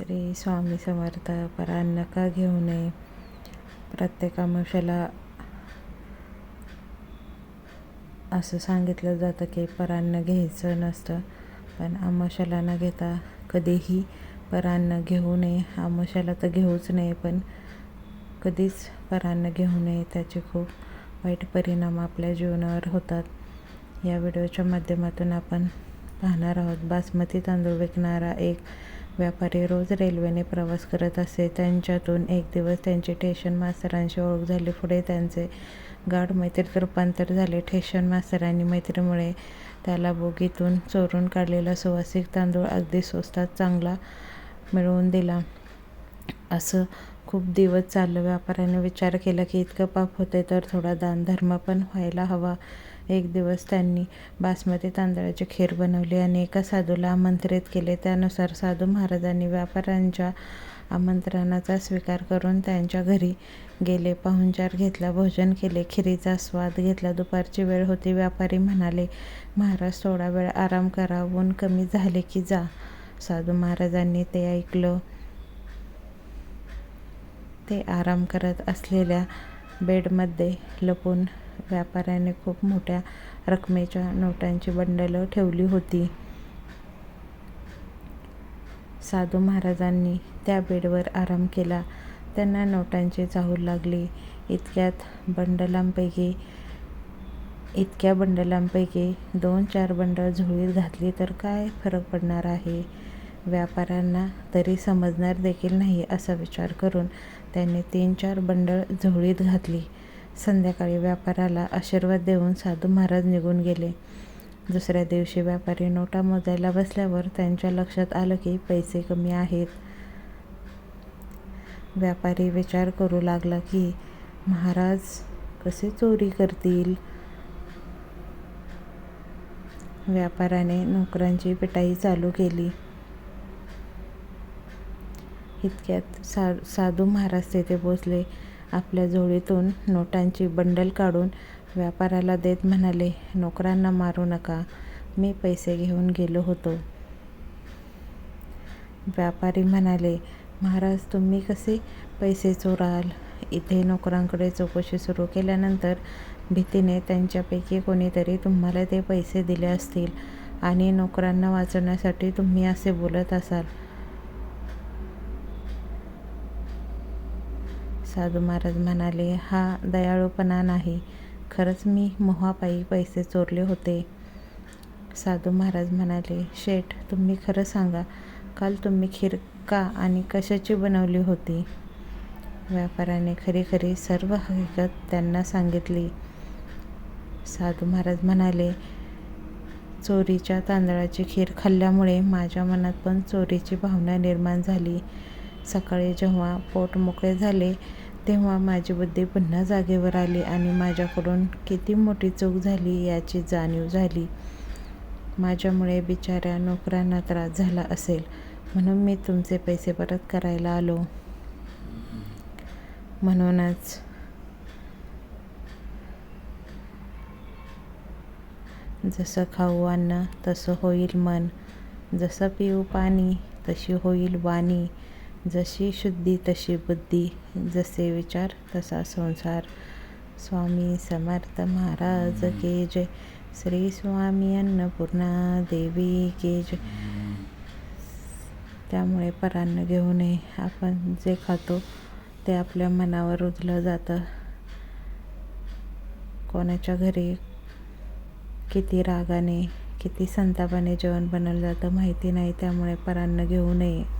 श्री स्वामी समर्थ परान्न का घेऊ नये. प्रत्येक आमुष्याला असं सांगितलं जातं की परान्न घ्यायचं नसतं पण आमुष्याला न घेता कधीही परान्न घेऊ नये. आमुष्याला तर घेऊच नये पण कधीच परान्न घेऊ नये त्याचे खूप वाईट परिणाम आपल्या जीवनावर होतात. या व्हिडिओच्या माध्यमातून आपण पाहणार आहोत बासमती तांदूळ विकणारा एक व्यापारी रोज रेल्वेने प्रवास करत असे. त्यांच्यातून एक दिवस त्यांची ठेशन मास्तरांशी ओळख झाली. पुढे त्यांचे गाढ मैत्रीत रूपांतर झाले. ठेशन मास्तरांनी मैत्रीमुळे त्याला बोगीतून चोरून काढलेला सुवासिक तांदूळ अगदी स्वस्तात चांगला मिळवून दिला. असं खूप दिवस चाललं व्यापाऱ्याने विचार केला की इतकं पाप होते तर थोडा दानधर्म पण व्हायला हवा. एक दिवस त्यांनी बासमती तांदळाची खीर बनवली आणि एका साधूला आमंत्रित केले. त्यानुसार साधू महाराजांनी व्यापाऱ्यांच्या आमंत्रणाचा स्वीकार करून त्यांच्या घरी गेले. पाहुणचार घेतला भोजन केले खिरीचा स्वाद घेतला. दुपारची वेळ होती. व्यापारी म्हणाले महाराज थोडा वेळ आराम करा. ऊन कमी झाले की जा. साधू महाराजांनी ते ऐकलं. ते आराम करत असलेल्या बेडमध्ये लपून व्यापाऱ्याने खूप मोठ्या रकमेच्या नोटांची बंडलं ठेवली होती. साधू महाराजांनी त्या बेडवर आराम केला. त्यांना नोटांची चाहूल लागली. इतक्यात बंडलांपैकी इतक्या बंडलांपैकी दोन चार बंडल झोळीत घातली तर काय फरक पडणार आहे? व्यापाऱ्यांना तरी समजणार देखील नाही असा विचार करून त्यांनी तीन चार बंडळ झोळीत घातली. संध्याकाळी व्यापाऱ्याला आशीर्वाद देऊन साधू महाराज निघून गेले. दुसऱ्या दिवशी व्यापारी नोटा मोजायला बसल्यावर त्यांच्या लक्षात आलं की पैसे कमी आहेत. व्यापारी विचार करू लागला की महाराज कसे चोरी करतील? व्यापाऱ्याने नोकरांची पिटाई चालू केली. इतक्यात सा साधू महाराज तेथे पोचले. आपल्या झोळीतून नोटांची बंडल काढून व्यापाराला देत म्हणाले नोकरांना मारू नका. मी पैसे घेऊन गेलो होतो. व्यापारी म्हणाले महाराज तुम्ही कसे पैसे चोराल? इथे नोकरांकडे चौकशी सुरू केल्यानंतर भीतीने त्यांच्यापैकी कोणीतरी तुम्हाला ते पैसे दिले असतील आणि नोकरांना वाचवण्यासाठी तुम्ही असे बोलत असाल. साधू महाराज म्हणाले हा दयाळूपणा नाही. खरंच मी मोहापायी पैसे चोरले होते. साधू महाराज म्हणाले शेठ तुम्ही खरं सांगा काल तुम्ही खीर का आणि कशाची बनवली होती? व्यापाऱ्याने खरी खरी सर्व हकीकत त्यांना सांगितली. साधू महाराज म्हणाले चोरीच्या तांदळाची खीर खाल्ल्यामुळे माझ्या मनात पण चोरीची भावना निर्माण झाली. सकाळी जेव्हा पोट मोकळे झाले तेव्हा माझी बुद्धी पुन्हा जागेवर आली आणि माझ्याकडून किती मोठी चूक झाली याची जाणीव झाली. माझ्यामुळे बिचाऱ्या नोकरांना त्रास झाला असेल म्हणून मी तुमचे पैसे परत करायला आलो. म्हणूनच जसं खाऊ अन्न तसं होईल मन. जसं पिऊ पाणी तशी होईल वाणी. जशी शुद्धी तशी बुद्धी जसे विचार तसा संसार. स्वामी समर्थ महाराज के जय. श्री स्वामी अन्नपूर्णा देवी के जय. त्यामुळे परान्न घेऊ नये. आपण जे खातो ते आपल्या मनावर रुजलं जातं. कोणाच्या घरी किती रागाने किती संतापाने जेवण बनवलं जातं माहिती नाही त्यामुळे परान्न घेऊ नये.